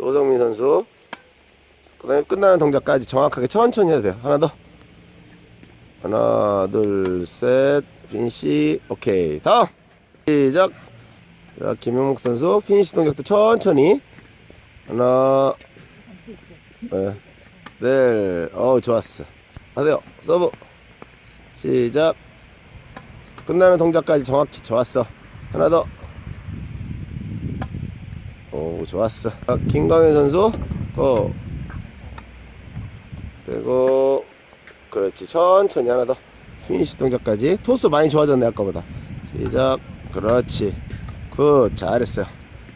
조성민 선수. 그 다음에 끝나는 동작까지 정확하게 천천히 해도 돼요. 하나 더. 하나, 둘, 셋. 피니시. 오케이. 다음. 시작. 자, 김영목 선수. 피니시 동작도 천천히. 하나. 네. 네. 어우, 좋았어. 하세요. 서브. 시작. 끝나는 동작까지 정확히 좋았어. 하나 더. 오, 좋았어. 자, 김광현 선수. 고. 그리고 그렇지. 천천히 하나 더. 피니시 동작까지. 토스 많이 좋아졌네 아까보다. 시작. 그렇지. 굿. 잘했어요.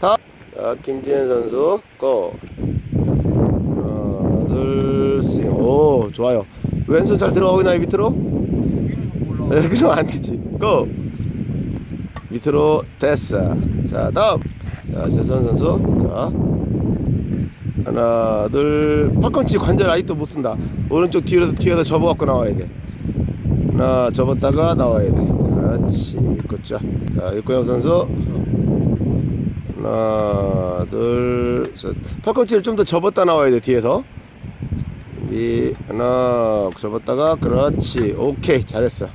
자, 김지현 선수. 고. 하나, 둘, 셋. 오, 좋아요. 왼손 잘 들어가고 있나요, 밑으로? 네, 그러면 안 되지. 고! 밑으로 됐어. 자, 다음. 자, 최선 선수. 자. 하나, 둘. 팔꿈치 관절 아직도 못 쓴다. 오른쪽 뒤로, 뒤에서 접어갖고 나와야 돼. 하나, 접었다가 나와야 돼. 그렇지. 굿자. 자, 육고영 선수. 하나, 둘, 셋. 팔꿈치를 좀 더 접었다 나와야 돼, 뒤에서. 준비. 하나, 접었다가. 그렇지. 오케이. 잘했어.